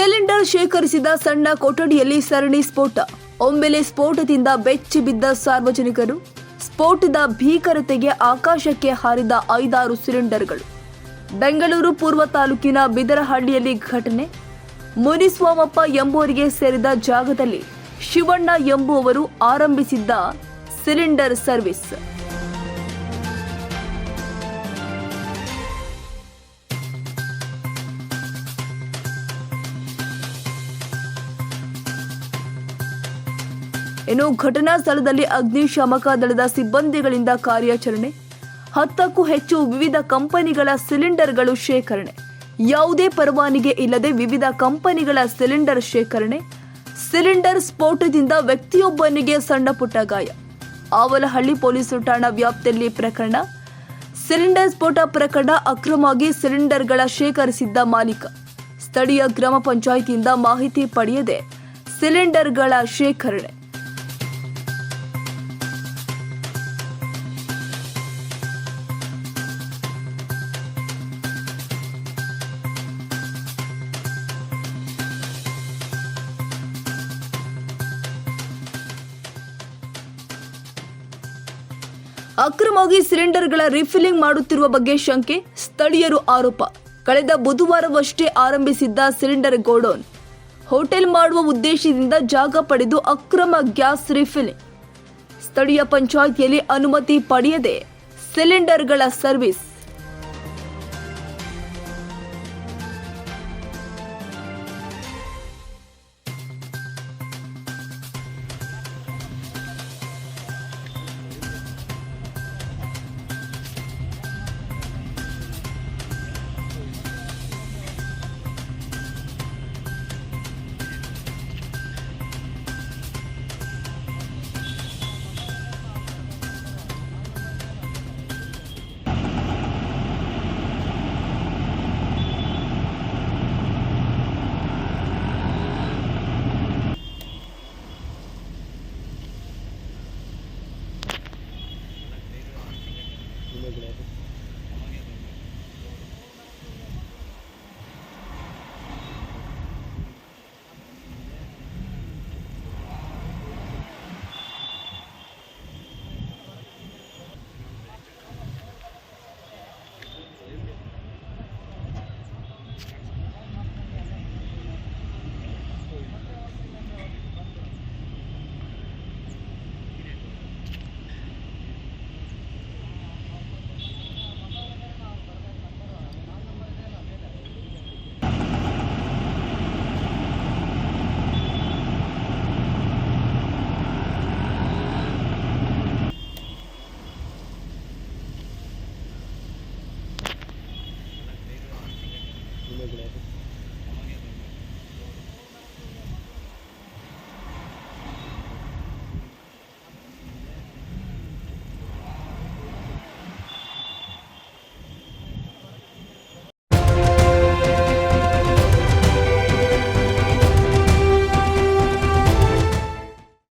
Cylinder ಶೇಖರಿಸಿದ ಸಣ್ಣ ಕೊಠಡಿಯಲ್ಲಿ ಸರಣಿ ಸ್ಫೋಟ. ಒಮ್ಮೆಲೆ ಸ್ಫೋಟದಿಂದ ಬೆಚ್ಚಿ ಬಿದ್ದ ಸಾರ್ವಜನಿಕರು, ಸ್ಫೋಟದ ಭೀಕರತೆಗೆ ಆಕಾಶಕ್ಕೆ ಹಾರಿದ ಐದಾರು ಸಿಲಿಂಡರ್ಗಳು. ಬೆಂಗಳೂರು ಪೂರ್ವ ತಾಲೂಕಿನ ಬಿದರಹಳ್ಳಿಯಲ್ಲಿ ಘಟನೆ. ಮುನಿಸ್ವಾಮಪ್ಪ ಎಂಬುವರಿಗೆ ಸೇರಿದ ಜಾಗದಲ್ಲಿ ಶಿವಣ್ಣ ಎಂಬುವವರು ಆರಂಭಿಸಿದ್ದ ಸಿಲಿಂಡರ್ ಸರ್ವಿಸ್. ಇನ್ನು ಘಟನಾ ಸ್ಥಳದಲ್ಲಿ ಅಗ್ನಿಶಾಮಕ ದಳದ ಸಿಬ್ಬಂದಿಗಳಿಂದ ಕಾರ್ಯಾಚರಣೆ. ಹತ್ತಕ್ಕೂ ಹೆಚ್ಚು ವಿವಿಧ ಕಂಪನಿಗಳ ಸಿಲಿಂಡರ್ಗಳು ಶೇಖರಣೆ. ಯಾವುದೇ ಪರವಾನಿಗೆ ಇಲ್ಲದೆ ವಿವಿಧ ಕಂಪನಿಗಳ ಸಿಲಿಂಡರ್ ಶೇಖರಣೆ. ಸಿಲಿಂಡರ್ ಸ್ಫೋಟದಿಂದ ವ್ಯಕ್ತಿಯೊಬ್ಬನಿಗೆ ಸಣ್ಣ ಪುಟ್ಟ ಗಾಯ. ಆವಲಹಳ್ಳಿ ಪೊಲೀಸ್ ಠಾಣಾ ವ್ಯಾಪ್ತಿಯಲ್ಲಿ ಪ್ರಕರಣ. ಸಿಲಿಂಡರ್ ಸ್ಫೋಟ ಪ್ರಕರಣ ಅಕ್ರಮವಾಗಿ ಸಿಲಿಂಡರ್ಗಳ ಶೇಖರಿಸಿದ್ದ ಮಾಲೀಕ. ಸ್ಥಳೀಯ ಗ್ರಾಮ ಪಂಚಾಯಿತಿಯಿಂದ ಮಾಹಿತಿ ಪಡೆಯದೆ ಸಿಲಿಂಡರ್ಗಳ ಶೇಖರಣೆ. ಅಕ್ರಮವಾಗಿ ಸಿಲಿಂಡರ್ಗಳ ರಿಫಿಲ್ಲಿಂಗ್ ಮಾಡುತ್ತಿರುವ ಬಗ್ಗೆ ಶಂಕೆ, ಸ್ಥಳೀಯರು ಆರೋಪ. ಕಳೆದ ಬುಧವಾರವಷ್ಟೇ ಆರಂಭಿಸಿದ್ದ ಸಿಲಿಂಡರ್ ಗೋಡೌನ್. ಹೋಟೆಲ್ ಮಾಡುವ ಉದ್ದೇಶದಿಂದ ಜಾಗ ಪಡೆದು ಅಕ್ರಮ ಗ್ಯಾಸ್ ರಿಫಿಲಿಂಗ್ ಸ್ಥಳೀಯ ಪಂಚಾಯಿತಿಯಲ್ಲಿ ಅನುಮತಿ ಪಡೆಯದೆ ಸಿಲಿಂಡರ್ಗಳ ಸರ್ವಿಸ್. película.